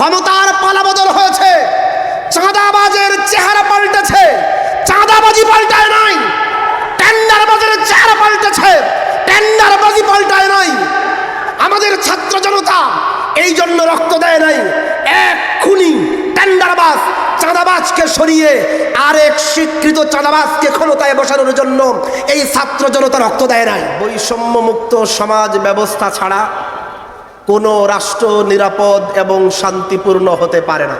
ক্ষমতার পালাবদল হয়েছে। চাঁদাবাজের চেহারা পাল্টেছে। চাঁদাবাজি পাল্টায় নাই। টেন্ডারবাজের চেহারা পাল্টেছে। টেন্ডারবাজি পাল্টায় নাই। আমাদের ছাত্র জনতা এই জন্য রক্ত দেয় নাই। এক খুনি টেন্ডারবাজ চাঁদাবাজকে সরিয়ে আরেক স্বীকৃত চাঁদাবাজকে ক্ষমতায় বসানোর জন্য এই ছাত্র জনতা রক্ত দেয় নাই। বৈষম্য মুক্ত সমাজ ব্যবস্থা ছাড়া কোনো রাষ্ট্র নিরাপদ এবং শান্তিপূর্ণ হতে পারে না।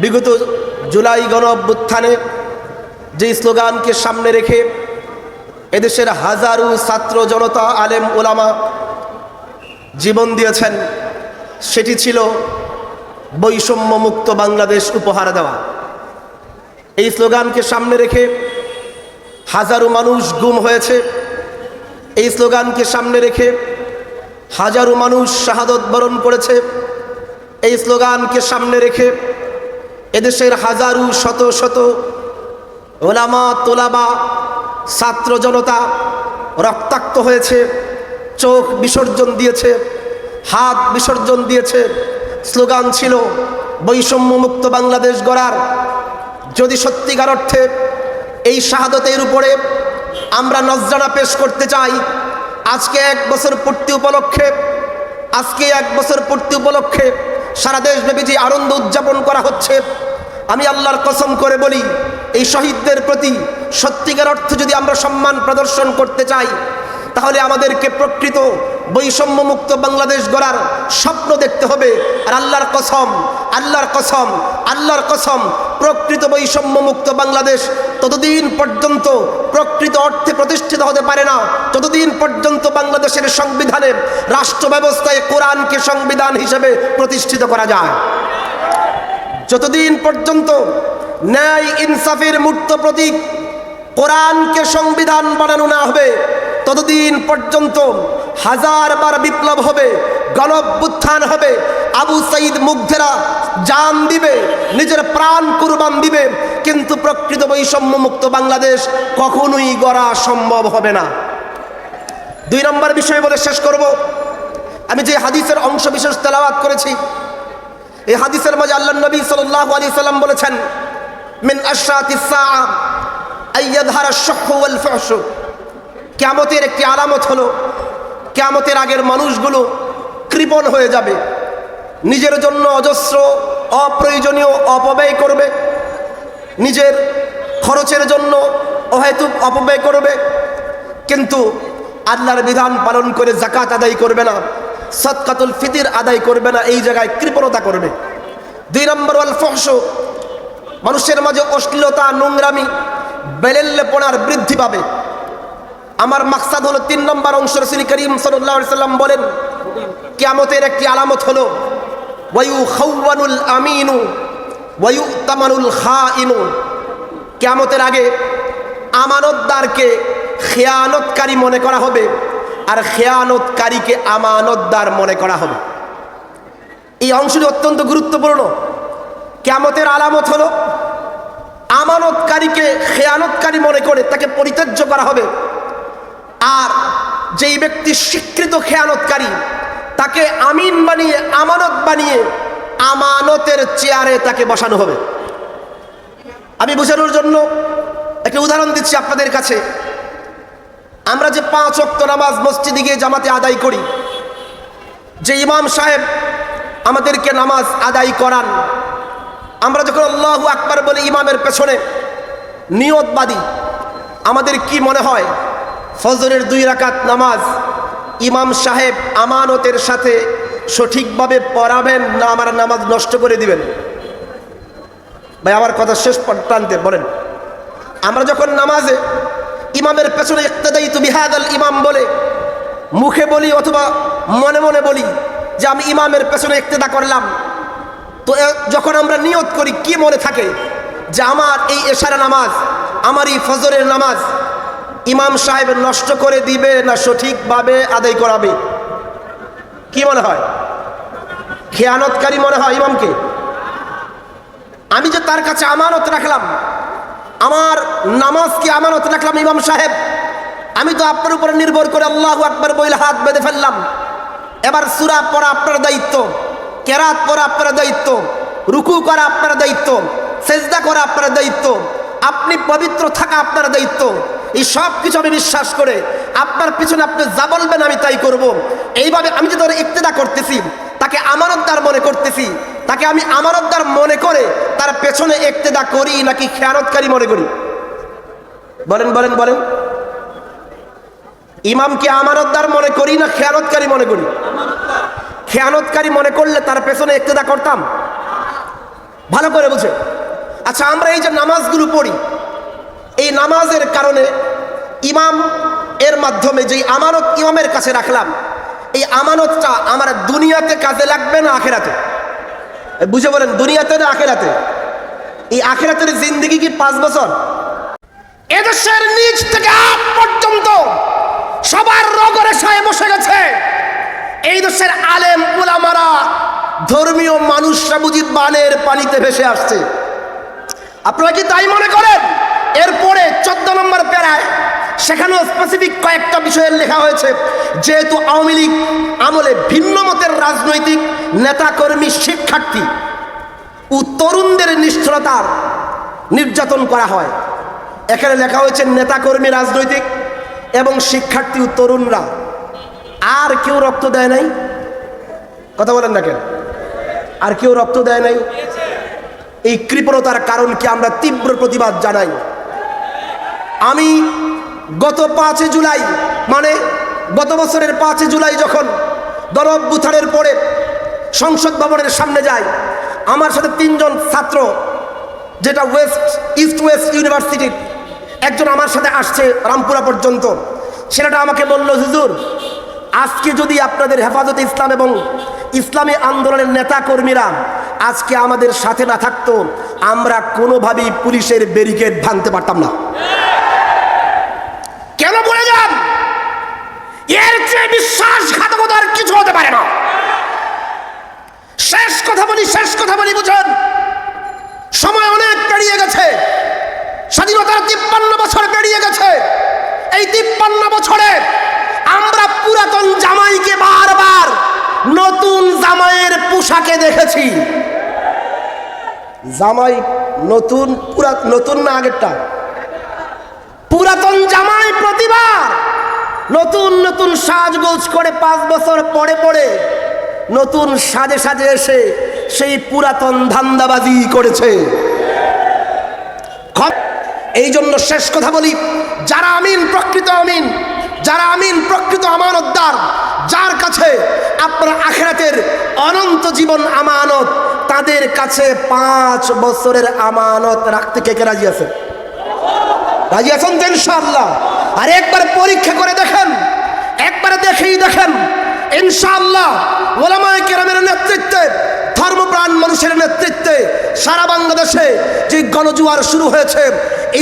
বিগত জুলাই গণ অভ্যুত্থানে যে স্লোগানকে সামনে রেখে এদেশের হাজারো ছাত্র জনতা, আলেম, ওলামা জীবন দিয়েছেন, সেটি ছিল বৈষম্য মুক্ত বাংলাদেশ উপহার দেওয়া। এই স্লোগানকে সামনে রেখে হাজারো মানুষ গুম হয়েছে। এই স্লোগানকে সামনে রেখে হাজারো মানুষ শাহাদত বরণ করেছে। এই স্লোগানকে সামনে রেখে এদেশের হাজারো শত শত ওলামা, তোলাবা, ছাত্র জনতা রক্তাক্ত হয়েছে, চোখ বিসর্জন দিয়েছে, হাত বিসর্জন দিয়েছে। স্লোগান ছিল, বৈষম্যমুক্ত বাংলাদেশ গড়ার। যদি সত্যিকার অর্থে এই শাহাদতের উপরে আমরা নজরানা পেশ করতে চাই আজকে এক বছর পূর্তি উপলক্ষে, আজকে এক বছর পূর্তি উপলক্ষে সারা দেশব্যাপী যে আনন্দ উদযাপন করা হচ্ছে, আমি আল্লাহর কসম করে বলি, এই শহীদদের প্রতি সত্যিকার অর্থ যদি আমরা সম্মান প্রদর্শন করতে চাই তাহলে আমাদেরকে প্রকৃত বৈষম্যমুক্ত বাংলাদেশ গড়ার স্বপ্ন দেখতে হবে। আর আল্লাহর কসম আল্লাহর কসম আল্লাহর কসম, প্রকৃত বৈষম্যমুক্ত বাংলাদেশ ততদিন পর্যন্ত প্রকৃত অর্থে প্রতিষ্ঠিত হতে পারে না। ততদিন পর্যন্ত বাংলাদেশের সংবিধানে রাষ্ট্র ব্যবস্থায় কোরআনকে সংবিধান হিসেবে প্রতিষ্ঠিত করা যায়। যতদিন পর্যন্ত ন্যায় ইনসাফের মূর্ত প্রতীক কোরআনকে সংবিধান বানানো না হবে ততদিন পর্যন্ত হাজারবার বিপ্লব হবে গণভ্যুত্থান হবে। আবু সঈদ মুগ্ধেরা জান দিবে, নিজের প্রাণ কুরবান দিবে, কিন্তু প্রকৃত বৈষম্য মুক্ত বাংলাদেশ কখনোই গড়া সম্ভব হবে না। দুই নম্বর বিষয় বলে শেষ করব। আমি যে হাদিসের অংশ বিশেষ তেলাওয়াত করেছি, এই হাদিসের মাঝে আল্লাহ নবী সাল্লাল্লাহু আলাইহি সাল্লাম বলেছেন, মিন আশরাতিস সাআ আইয়াদহারা আশ-শাহু ওয়াল কিয়ামতের একটি আলামত হলো, ক্যামতের আগের মানুষগুলো কৃপণ হয়ে যাবে। নিজের জন্য অজস্র, অপ্রয়োজনীয় অপব্যয় করবে। নিজের খরচের জন্য অহেতুক অপব্যয় করবে। কিন্তু আল্লাহর বিধান পালন করে জাকাত আদায় করবে না সৎকাতুল ফিতির আদায় করবে না, এই জায়গায় কৃপণতা করবে। দুই নম্বর ওয়াল ফহস মানুষের মাঝে অশ্লীলতা, নোংরামি, বেলেল্লেপনার বৃদ্ধি পাবে। আমার মাকসাদ হলো তিন নম্বর অংশ রসুল করিম সাল্লাম বলেন, কিয়ামতের একটি আলামত হলো ওয়ায়ু তামানুল ইনু কিয়ামতের আগে আমানতদারকে খেয়ানতকারী মনে করা হবে আর খেয়ানতকারীকে আমানতদার মনে করা হবে। এই অংশটি অত্যন্ত গুরুত্বপূর্ণ। কেমতের আলামত হলো, আমানতকারীকে খেয়ানতকারী মনে করে তাকে পরিত্যাজ্য করা হবে। আর যেই ব্যক্তি স্বীকৃত খেয়ানতকারী তাকে আমিন বানিয়ে, আমানত বানিয়ে আমানতের চেয়ারে তাকে বসানো হবে। আমি বোঝানোর জন্য একটা উদাহরণ দিচ্ছি আপনাদের কাছে। আমরা যে পাঁচ অক্ত নামাজ মসজিদে গিয়ে জামাতে আদায় করি, যে ইমাম সাহেব আমাদেরকে নামাজ আদায় করান, আমরা যখন আল্লাহ আকবার বলে ইমামের পেছনে নিয়তবাদী, আমাদের কি মনে হয়? ফজরের দুই রাকাত নামাজ ইমাম সাহেব আমানতের সাথে সঠিকভাবে পড়াবেন না আমার নামাজ নষ্ট করে দিবেন। ভাই, আমার কথা শেষ প্রান্তে বলেন। আমরা যখন নামাজে ইমামের পেছনে ইক্তদায়িত বিহাদ আল ইমাম বলে, মুখে বলি অথবা মনে মনে বলি যে আমি ইমামের পেছনে ইক্তেদা করলাম, তো যখন আমরা নিয়ত করি, কি মনে থাকে যে আমার এই এশারা নামাজ, আমার এই ফজরের নামাজ ইমাম সাহেব নষ্ট করে দিবে না সঠিকভাবে আদায় করাবে? কি মনে হয়? খেয়ানতকারী মনে হয় ইমামকে? আমি যে তার কাছে আমানত রাখলাম, আমার নামাজকে আমানত রাখলাম ইমাম সাহেব, আমি তো আপনার উপরে নির্ভর করে আল্লাহ আকবর বইলে হাত বেঁধে ফেললাম। এবার সুরা পড়া আপনার দায়িত্ব, কেরাত করা আপনার দায়িত্ব, রুকু করা আপনার দায়িত্ব, সেজদা করা আপনার দায়িত্ব, আপনি পবিত্র থাকা আপনার দায়িত্ব। এই সব কিছু আমি বিশ্বাস করে, আপনার পিছনে আপনি যা বলবেন আমি তাই করব। এইভাবে আমি যে ধরে ইক্তেদা করতেছি, তাকে আমানতদার মনে করতেছি, তাকে আমি আমানতদার মনে করে তার পেছনে ইক্তেদা করি নাকি খেয়ানতকারী মনে করি? বলেন বলেন বলেন। ইমামকে আমানতদার মনে করি না খেয়ানতকারী মনে করি? খেয়ানতকারী মনে করলে তার পেছনে ইক্তেদা করতাম? ভালো করে বুঝে। আচ্ছা আমরা এই যে নামাজগুলো পড়ি এই নামাজের কারণে ইমাম এর মাধ্যমে যেই আমানত ইমামের কাছে রাখলাম, এই আমানতটা আমার দুনিয়াতে কাজে লাগবে না আখেরাতে? বুঝে বলেন, দুনিয়াতে না আখেরাতে? এই আখেরাতের জিন্দিগি কি পাঁচ বছর? এদেশের নিচ থেকে আপ পর্যন্ত সবার রগরেশায় বসে গেছে। এই দেশের আলেম উলামারা, ধর্মীয় মানুষরা বুঝি বানের পানিতে ভেসে আসছে। আপনারা কি তাই মনে করেন? সেখানেও স্পেসিফিক কয়েকটা বিষয়ের লেখা হয়েছে। যেহেতু আওয়ামী লীগ আমলে ভিন্ন মতের রাজনৈতিক নেতাকর্মী শিক্ষার্থী, ও তরুণদের নিষ্ঠুরতার নির্যাতন করা হয়। এখানে লেখা হয়েছে নেতাকর্মী রাজনৈতিক এবং শিক্ষার্থী ও তরুণরা। আর কেউ রক্ত দেয় নাই? কথা বলেন না কেন? আর কেউ রক্ত দেয় নাই? এই কৃপণতার কারণকে আমরা তীব্র প্রতিবাদ জানাই। আমি গত পাঁচই জুলাই মানে গত বছরের পাঁচই জুলাই যখন গণঅভ্যুত্থানের পরে সংসদ ভবনের সামনে যায়, আমার সাথে তিনজন ছাত্র, যেটা ওয়েস্ট, ইস্ট ওয়েস্ট ইউনিভার্সিটির একজন আমার সাথে আসছে রামপুরা পর্যন্ত। ছেলেটা আমাকে বলল, হুজুর, আজকে যদি আপনাদের হেফাজতে ইসলাম এবং ইসলামী আন্দোলনের নেতা কর্মীরা আজকে আমাদের সাথে না থাকতো, আমরা কোনোভাবেই পুলিশের ব্যারিকেড ভাঙতে পারতাম না কেন বলে যান এর চেয়ে বিশ্বাসঘাতকতার কিছু হতে পারে না। শেষ কথা বলি, শেষ কথা বলি বুঝুন সময় অনেক পেরিয়ে গেছে। স্বাধীনতার তিপ্পান্ন বছর পেরিয়ে গেছে। এই তিপ্পান্ন বছরে আমরা পুরাতন জামাইকে বারবার নতুন জামাইয়ের পোশাকে দেখেছি। জামাই নতুন পুরা নতুন না আগেরটা? পুরাতন জামাই প্রতিবার নতুন নতুন সাজগোজ করে পাঁচ বছর পরে পরে নতুন সাজে সাজে এসে সেই পুরাতন ধান্দাবাজি করেছে। এই জন্য শেষ কথা বলি, যারা আমিন, প্রকৃত আমিন, যারা আমিন, প্রকৃত আমানতদার যার কাছে আপনার আখেরাতের অনন্ত জীবন আমানত, তাদের কাছে পাঁচ বছরের আমানত রাখতে কে কে রাজি আছে রাজি আছেন ইনশাআল্লাহ। আর একবার পরীক্ষা করে দেখেন, একবার দেখেই দেখেন, ইনশাআল্লাহ ওলামায় কেরামের নেতৃত্বে, ধর্মপ্রাণ মানুষের নেতৃত্বে সারা বাংলাদেশে যে গণজুয়ার শুরু হয়েছে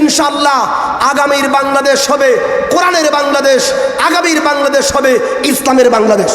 ইনশাল্লাহ আগামীর বাংলাদেশ হবে, কোরআনের বাংলাদেশ, আগামীর বাংলাদেশ হবে, ইসলামের বাংলাদেশ।